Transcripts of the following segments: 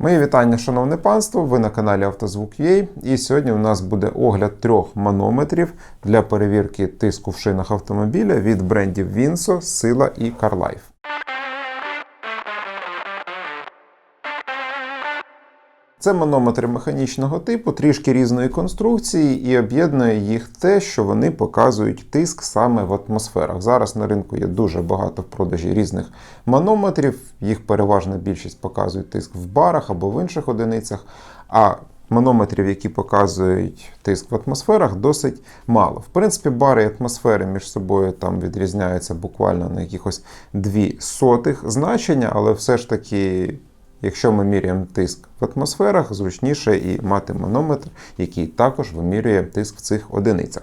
Мої вітання, шановне панство! Ви на каналі Автозвук.ua і сьогодні у нас буде огляд трьох манометрів для перевірки тиску в шинах автомобіля від брендів Вінсо, Сила і CarLife. Це манометри механічного типу, трішки різної конструкції, і об'єднує їх те, що вони показують тиск саме в атмосферах. Зараз на ринку є дуже багато в продажі різних манометрів. Їх переважна більшість показують тиск в барах або в інших одиницях. А манометрів, які показують тиск в атмосферах, досить мало. В принципі, бари і атмосфери між собою там відрізняються буквально на якихось дві сотих значення, але все ж таки. Якщо ми міряємо тиск в атмосферах, зручніше і мати манометр, який також вимірює тиск в цих одиницях.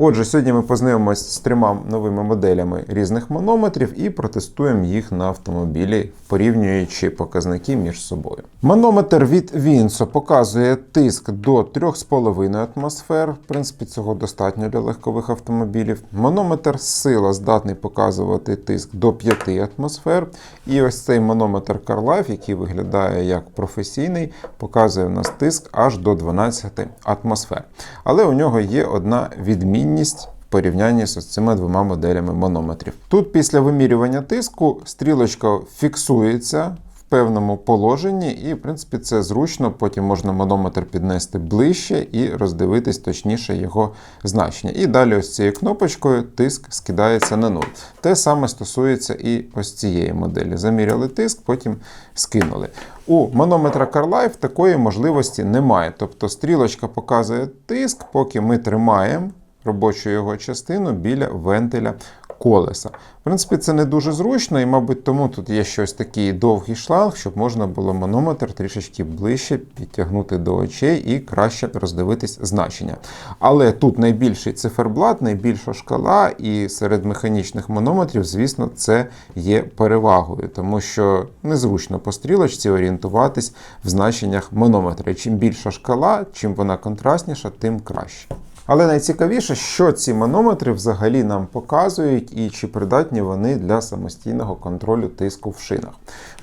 Отже, сьогодні ми познайомимося з трьома новими моделями різних манометрів і протестуємо їх на автомобілі, порівнюючи показники між собою. Манометр від Vinso показує тиск до 3,5 атмосфер. В принципі, цього достатньо для легкових автомобілів. Манометр сила здатний показувати тиск до 5 атмосфер. І ось цей манометр CarLife, який виглядає як професійний, показує у нас тиск аж до 12 атмосфер. Але у нього є одна відмінність в порівнянні з цими двома моделями манометрів. Тут після вимірювання тиску стрілочка фіксується певному положенні, і, в принципі, це зручно. Потім можна манометр піднести ближче і роздивитись точніше його значення. І далі ось цією кнопочкою тиск скидається на нуль. Те саме стосується і ось цієї моделі. Заміряли тиск, потім скинули. У манометра CarLife такої можливості немає. Тобто стрілочка показує тиск, поки ми тримаємо робочу його частину біля вентиля колеса. В принципі, це не дуже зручно, і, мабуть, тому тут є щось такий довгий шланг, щоб можна було манометр трішечки ближче підтягнути до очей і краще роздивитись значення. Але тут найбільший циферблат, найбільша шкала, і серед механічних манометрів, звісно, це є перевагою, тому що незручно по стрілочці орієнтуватись в значеннях манометра. Чим більша шкала, чим вона контрастніша, тим краще. Але найцікавіше, що ці манометри взагалі нам показують і чи придатні вони для самостійного контролю тиску в шинах.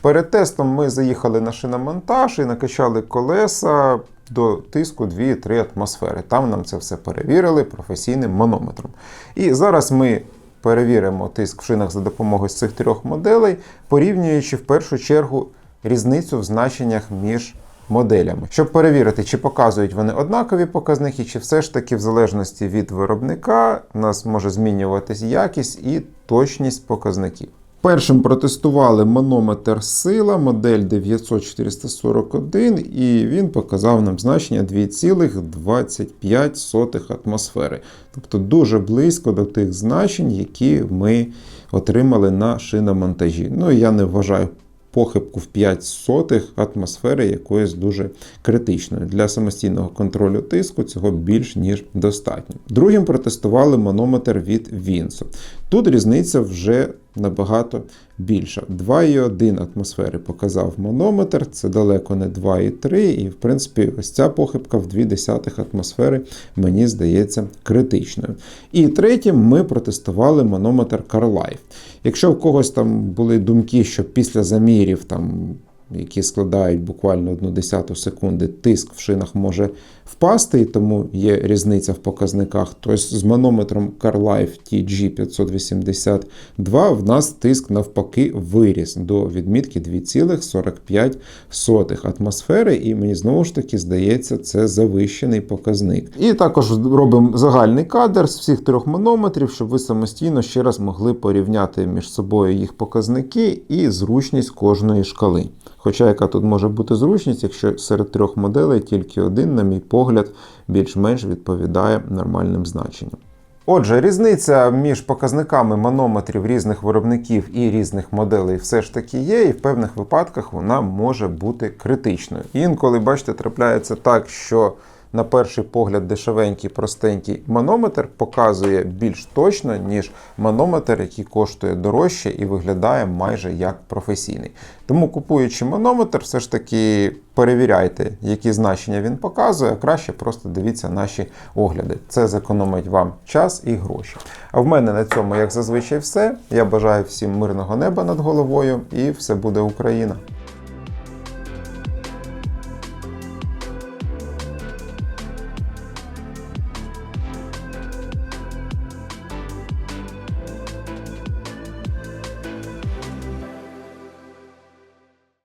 Перед тестом ми заїхали на шиномонтаж і накачали колеса до тиску 2-3 атмосфери. Там нам це все перевірили професійним манометром. І зараз ми перевіримо тиск в шинах за допомогою цих трьох моделей, порівнюючи в першу чергу різницю в значеннях між моделями, щоб перевірити, чи показують вони однакові показники, чи все ж таки, в залежності від виробника, у нас може змінюватись якість і точність показників. Першим протестували манометр сила, модель 900-441, і він показав нам значення 2,25 атмосфери. Тобто дуже близько до тих значень, які ми отримали на шиномонтажі. Ну, я не вважаю похибку в 5 сотих атмосфери якоїсь дуже критичної. Для самостійного контролю тиску цього більш ніж достатньо. Другим протестували манометр від Вінсу. Тут різниця вже набагато більша. 2,1 атмосфери показав манометр, це далеко не 2,3, і, в принципі, ось ця похибка в 0,2 атмосфери, мені здається, критичною. І третім ми протестували манометр CarLife. Якщо в когось там були думки, що після замірів там які складають буквально одну десяту секунди, тиск в шинах може впасти, і тому є різниця в показниках. Тобто з манометром CarLife TG582 в нас тиск навпаки виріс до відмітки 2,45 атмосфери, і мені знову ж таки здається, це завищений показник. І також робимо загальний кадр з всіх трьох манометрів, щоб ви самостійно ще раз могли порівняти між собою їх показники і зручність кожної шкали. Хоча яка тут може бути зручність, якщо серед трьох моделей тільки один, на мій погляд, більш-менш відповідає нормальним значенням. Отже, різниця між показниками манометрів різних виробників і різних моделей все ж таки є, і в певних випадках вона може бути критичною. Інколи, бачите, трапляється так, що на перший погляд дешевенький, простенький манометр показує більш точно, ніж манометр, який коштує дорожче і виглядає майже як професійний. Тому, купуючи манометр, все ж таки перевіряйте, які значення він показує, а краще просто дивіться наші огляди. Це зекономить вам час і гроші. А в мене на цьому, як зазвичай, все. Я бажаю всім мирного неба над головою і все буде Україна!